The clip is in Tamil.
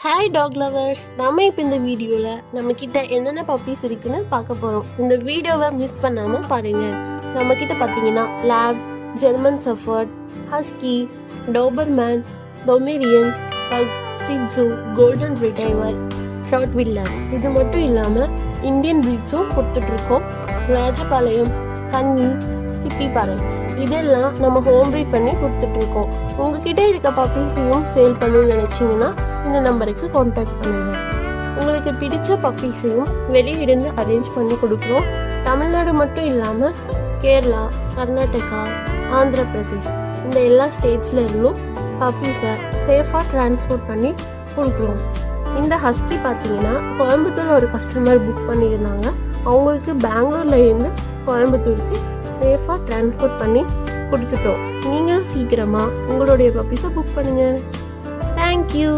ஹாய் டாக் லவர்ஸ் நம்ம இப்போ இந்த வீடியோவில் நம்மக்கிட்ட என்னென்ன பப்பீஸ் இருக்குன்னு பார்க்க போகிறோம் இந்த வீடியோவை மிஸ் பண்ணாமல் பாருங்கள் நம்மக்கிட்ட பார்த்தீங்கன்னா Lab German shepherd husky Doberman Pomeranian pug Shih Tzu golden retriever Rottweiler இது மட்டும் இல்லாமல் இந்தியன் பிரீட்ஸும் கொடுத்துட்ருக்கோம் ராஜபாளையம் கன்னி சிப்பிப்பாறை இதெல்லாம் நம்ம ஹோம் ரீட் பண்ணி கொடுத்துட்ருக்கோம் உங்ககிட்ட இருக்க பப்பீஸையும் சேல் பண்ணணும்னு நினச்சிங்கன்னா இந்த நம்பருக்கு காண்டாக்ட் பண்ணுங்கள் உங்களுக்கு பிடிச்ச பப்பீஸையும் வெளியிருந்து அரேஞ்ச் பண்ணி கொடுக்குறோம். தமிழ்நாடு மட்டும் இல்லாமல் கேரளா கர்நாடகா ஆந்திர பிரதேஷ் இந்த எல்லா ஸ்டேட்ஸில் இருந்தும் பப்பீஸை சேஃபாக டிரான்ஸ்போர்ட் பண்ணி கொடுக்குறோம். இந்த ஹஸ்கி பார்த்தீங்கன்னா கோயம்புத்தூர் ஒரு கஸ்டமர் புக் பண்ணியிருந்தாங்க. அவங்களுக்கு பெங்களூர்ல இருந்து கோயம்புத்தூருக்கு சேஃபாக டிரான்ஸ்போர்ட் பண்ணி கொடுத்துட்டோம். நீங்களும் சீக்கிரமாக உங்களுடைய பப்பீஸை புக் பண்ணுங்கள் தேங்க்யூ